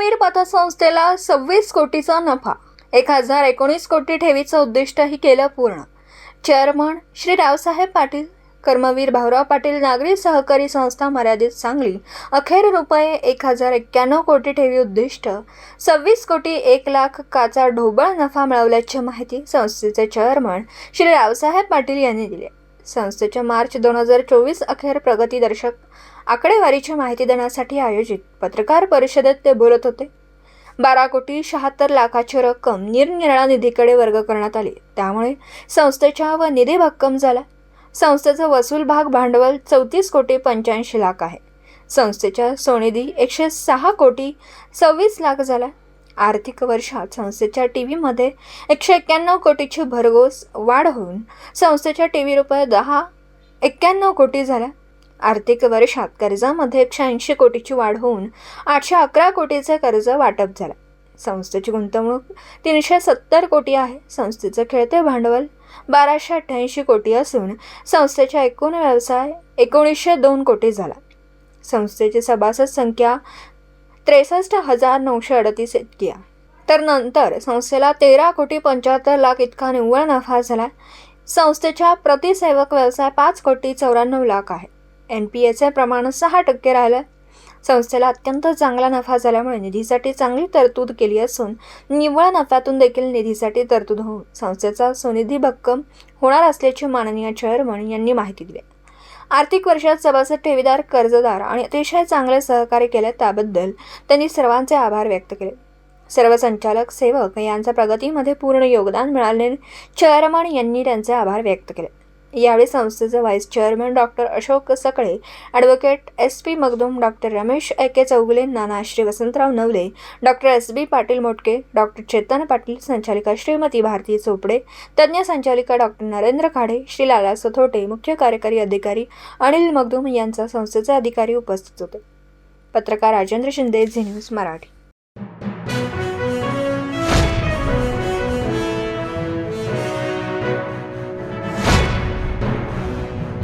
महावीर पतसंस्थेला सव्वीस कोटीचा नफा एक हजार एकोणीस कोटी ठेवीचं उद्दिष्टही केलं पूर्ण. चेअरमन श्री रावसाहेब पाटील कर्मवीर भाऊराव पाटील नागरी सहकारी संस्था मर्यादित सांगली अखेर रुपये एक हजार एक्क्याण्णव कोटी ठेवी उद्दिष्ट सव्वीस कोटी एक लाख काचा ढोबळ नफा मिळवल्याची माहिती संस्थेचे चेअरमन श्री रावसाहेब पाटील यांनी दिली संस्थेच्या मार्च दोन हजार चोवीस अखेर प्रगतीदर्शक आकडेवारीची माहिती देण्यासाठी आयोजित पत्रकार परिषदेत ते बोलत होते. बारा कोटी शहात्तर लाखाची रक्कम निरनिराळ्या निधीकडे वर्ग करण्यात आली. त्यामुळे संस्थेच्या व निधी भक्कम झाला. संस्थेचं वसूल भाग भांडवल चौतीस कोटी पंच्याऐंशी लाख आहे. संस्थेच्या सोनिधी एकशे सहा कोटी सव्वीस लाख झाला. आर्थिक वर्षात संस्थेच्या टी व्हीमध्ये एकशे एक्क्याण्णव कोटीची भरघोस वाढ होऊन संस्थेच्या टी व्ही रुपये दहा एक्क्याण्णव कोटी झाल्या. आर्थिक वर्षात कर्जामध्ये एकशे ऐंशी कोटीची वाढ होऊन आठशे अकरा कोटीचे कर्ज वाटप झालं. संस्थेची गुंतवणूक तीनशे सत्तर कोटी आहे. संस्थेचं खेळते भांडवल बाराशे अठ्ठ्याऐंशी कोटी असून संस्थेचा एकूण व्यवसाय एकोणीसशे दोन कोटी झाला. संस्थेची सभासद संख्या त्रेसष्ट हजार नऊशे अडतीस इतकी आहे. तर नंतर संस्थेला तेरा कोटी पंच्याहत्तर लाख इतका निव्वळ नफा झाला संस्थेच्या प्रतिसेवक व्यवसाय पाच कोटी चौऱ्याण्णव लाख आहे. एन पी एचे प्रमाण सहा टक्के राहिलं संस्थेला अत्यंत चांगला नफा झाल्यामुळे निधीसाठी चांगली तरतूद केली असून निव्वळ नफ्यातून देखील निधीसाठी तरतूद होऊन संस्थेचा स्वनिधी भक्कम होणार असल्याची माननीय चेअरमन यांनी माहिती दिली आर्थिक वर्षात सभासद ठेवीदार कर्जदार आणि अतिशय चांगले सहकार्य केले त्याबद्दल त्यांनी सर्वांचे आभार व्यक्त केले. सर्व संचालक सेवक यांचा प्रगतीमध्ये पूर्ण योगदान मिळाले चेअरमन यांनी त्यांचे आभार व्यक्त केले. यावेळी संस्थेचे vice chairman doctor Ashok Sakale advocate S P Magdum doctor Ramesh A K Chougule Nana Shri Vasantrao Navale doctor S B Patil Motke doctor Chetan Patil संचालिका श्रीमती भारती चोपडे तज्ज्ञ संचालिका डॉक्टर नरेंद्र खाडे श्री लाला सथोटे मुख्य कार्यकारी अधिकारी अनिल मगदूम यांचा संस्थेचे अधिकारी उपस्थित होते. पत्रकार राजेंद्र शिंदे झी न्यूज मराठी.